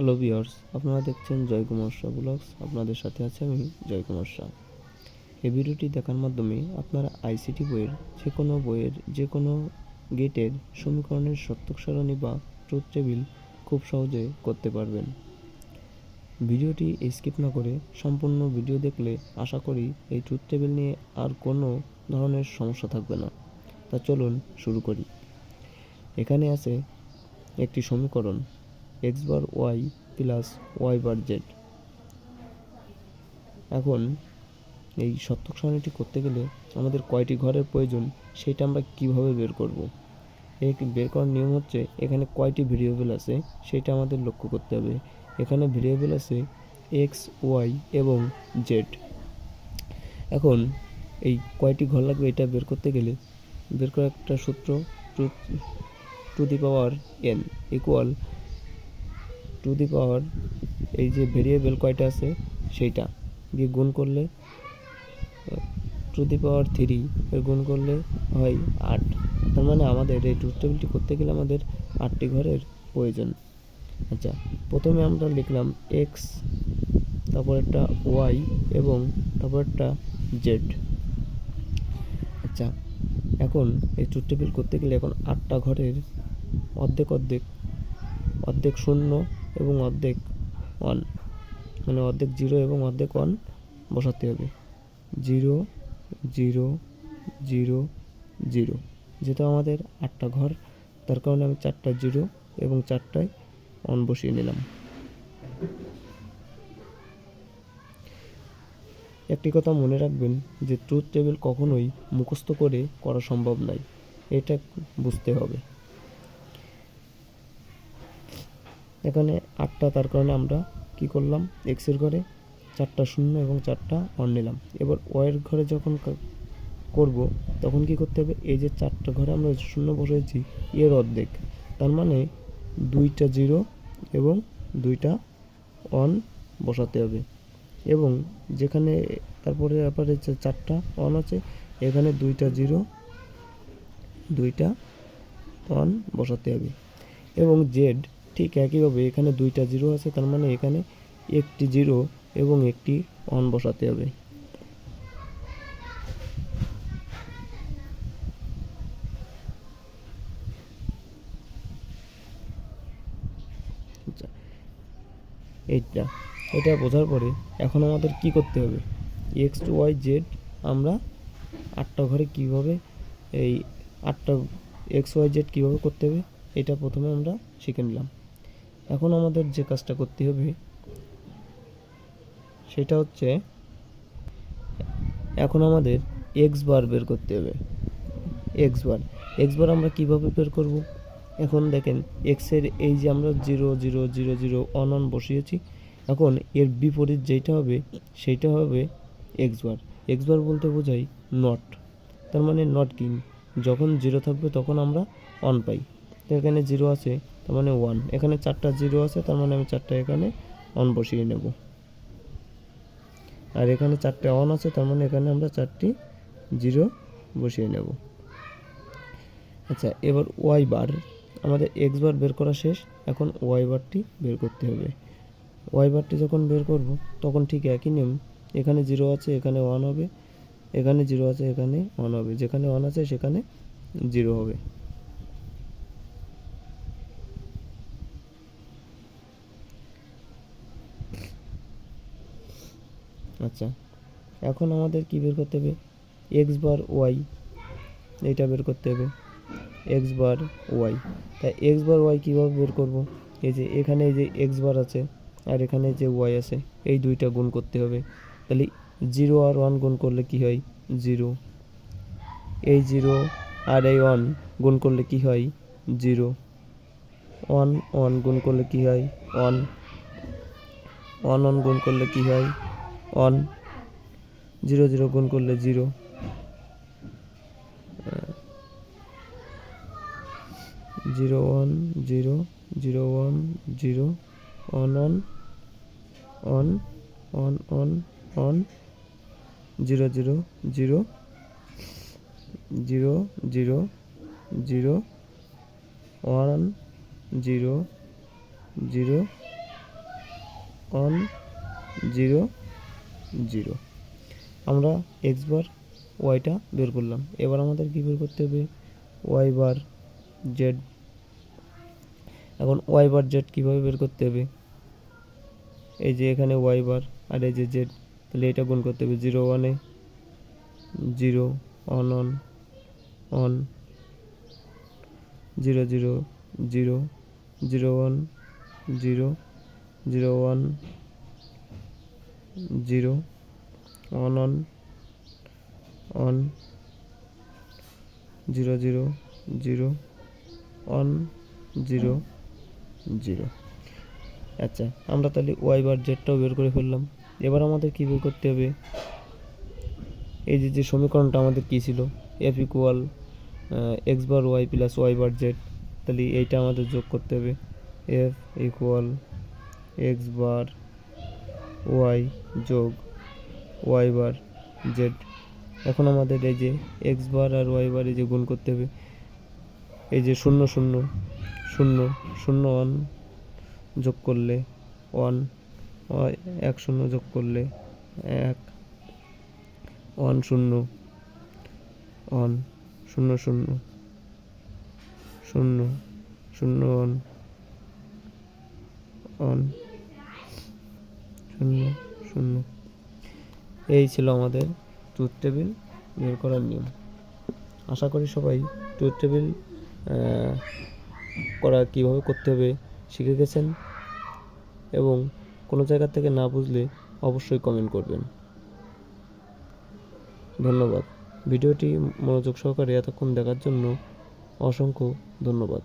Hello viewers আপনারা দেখছেন Joykumar Shah blogs আপনাদের সাথে আছে আমি জয়কুমার শাহ। এই ভিডিওটি দেখার মাধ্যমে আপনারা আইসিটি বইয়ের যে কোনো বইয়ের যে কোনো গেটের সমীকরণের সত্যক সারণী বা ট্রুথ টেবিল খুব সহজে করতে পারবেন। ভিডিওটি স্কিপ না করে সম্পূর্ণ ভিডিও দেখলে আশা করি এই ট্রুথ টেবিল নিয়ে আর কোনো ধরনের সমস্যা থাকবে না। তা চলুন শুরু করি। এখানে আছে একটি সমীকরণ। X bar Y plus Y bar Z. এখন এই সত্যক সারণীটি করতে গেলে আমাদের কয়টি ঘরের প্রয়োজন সেটা আমরা কীভাবে বের করব? এই বের করার নিয়ম হচ্ছে এখানে কয়টি ভেরিয়েবল আছে সেটা আমাদের লক্ষ্য করতে হবে। এখানে ভেরিয়েবল আছে এক্স, ওয়াই এবং জেড। এখন এই কয়টি ঘর লাগবে এটা বের করতে গেলে বের করার একটা সূত্র two to the power N equal to the power, এই যে ভেরিয়েবল কয়টা আছে সেইটা, দিয়ে গুণ করলে টু দি পাওয়ার থ্রি গুণ করলে হয় আট। তার মানে আমাদের এই ট্রুথ টেবিলটি করতে গেলে আমাদের আটটি ঘরের প্রয়োজন। আচ্ছা প্রথমে আমরা লিখলাম এক্স তারপর একটা ওয়াই এবং তারপর একটা জেড আচ্ছা এখন এই ট্রুথ টেবিল করতে গেলে এখন আটটা ঘরের অর্ধেক অর্ধেক অর্ধেক শূন্য এবং অর্ধেক ওয়ান মানে অর্ধেক জিরো এবং অর্ধেক ওয়ান বসাতে হবে। জিরো জিরো জিরো জিরো যেহেতু আমাদের আটটা ঘর, তার কারণে আমি চারটা জিরো এবং চারটায় অন বসিয়ে নিলাম। একটি কথা মনে রাখবেন যে ট্রুথ টেবিল কখনোই মুখস্থ করে করা সম্ভব নয়। এটা বুঝতে হবে। এখানে আটটা, তার কারণে আমরা কি করলাম? এক্সের ঘরে চারটা শূন্য এবং চারটা অন নিলাম। এবার ওয়ের ঘরে যখন করব, তখন কি করতে হবে? এই যে চারটা ঘরে আমরা শূন্য বসেছি, এর অর্ধেক। তার মানে দুইটা জিরো এবং দুইটা অন বসাতে হবে। এবং যেখানে তারপরে যে চারটা অন আছে, এখানে দুইটা জিরো দুইটা অন বসাতে হবে। এবং জেড ঠিক একইভাবে এখানে দুইটা জিরো আছে তার মানে এখানে একটি জিরো এবং একটি অন বসাতে হবে। আচ্ছা, এইটা এটা বোঝার পরে এখন আমাদের কি করতে হবে? এক্স টু ওয়াই জেড আমরা আটটা ঘরে কীভাবে এই আটটা এক্স ওয়াই জেড কীভাবে করতে হবে এটা প্রথমে আমরা শিখে নিলাম। এখন আমাদের যে কাজটা করতে হবে, সেটা হচ্ছে এখন আমাদের এক্স বার বের করতে হবে। এক্স বার এক্স বার আমরা কীভাবে বের করব? এখন দেখেন এক্সের এই যে আমরা zero zero zero zero one one বসিয়েছি, এখন এর বিপরীত যেটা হবে সেইটা হবে এক্স বার এক্স বার বলতে বোঝাই নট তার মানে নট কি যখন জিরো থাকবে তখন আমরা অন পাই। তো এখানে জিরো আছে তার মানে ওয়ান এখানে চারটা জিরো আছে, তার মানে আমি চারটা এখানে অন বসিয়ে নেব। আর এখানে চারটে অন আছে, তার মানে এখানে আমরা চারটি জিরো বসিয়ে নেব। আচ্ছা এবার ওয়াই বার আমাদের এক্স বার বের করা শেষ, এখন ওয়াই বারটি বের করতে হবে। ওয়াই বারটি যখন বের করব, তখন ঠিক একই নিয়ম। এখানে জিরো আছে, এখানে ওয়ান হবে। এখানে জিরো আছে, এখানে ওয়ান হবে। যেখানে ওয়ান আছে, সেখানে জিরো হবে। আচ্ছা এখন আমাদের কি বের করতে হবে? এক্স বার ওয়াই এইটা বের করতে হবে। এক্স বার ওয়াই তাই এক্স বার ওয়াই কীভাবে বের করব? এই যে এখানে যে এক্স বার আছে আর এখানে যে ওয়াই আছে, এই দুইটা গুণ করতে হবে। তাহলে জিরো আর ওয়ান গুণ করলে কি হয়? জিরো এই জিরো আর এই ওয়ান গুণ করলে কি হয়? জিরো ওয়ান ওয়ান গুণ করলে কি হয়? ওয়ান ওয়ান ওয়ান গুণ করলে কি হয়? ওয়ান জিরো জিরো গুণ করলে zero. Zero one zero zero one zero one one one one one one zero zero zero zero zero zero one zero zero one zero zero. আমরা X bar ওয়াইটা বের করলাম। এবার আমাদের কী বের করতে হবে? ওয়াই বার জেড এখন ওয়াই বার জেড কীভাবে বের করতে হবে? এই যে এখানে ওয়াই বার আর এই যে জেড তাহলে এটা গুণ করতে হবে জিরো ওয়ানে zero one one one. Zero zero zero zero one zero zero one zero one one one zero zero zero one zero zero. আচ্ছা আমরা তাহলে ওয়াই বার জেডটাও বের করে ফেললাম। এবার আমাদের কী বের করতে হবে? এই যে যে সমীকরণটা আমাদের কী ছিল? F equal X bar Y plus Y bar Z তাহলে এইটা আমাদের যোগ করতে হবে। F equal X bar Y যোগ ওয়াই বার জেড। এখন আমাদের এই যে এক্স বার আর ওয়াই বার এই যে গুণ করতে হবে। এই যে শূন্য শূন্য শূন্য শূন্য ওয়ান যোগ করলে ওয়ান এক শূন্য যোগ করলে এক, ওয়ান শূন্য ওয়ান শূন্য শূন্য শূন্য শূন্য ওয়ান ওয়ান শূন্য। এই ছিল আমাদের ট্রুথ টেবিল বের করার নিয়ম। আশা করি সবাই ট্রুথ টেবিল করা কীভাবে করতে হবে শিখে গেছেন এবং কোনো জায়গা থেকে না বুঝলে অবশ্যই কমেন্ট করবেন। ধন্যবাদ। ভিডিওটি মনোযোগ সহকারে এতক্ষণ দেখার জন্য অসংখ্য ধন্যবাদ।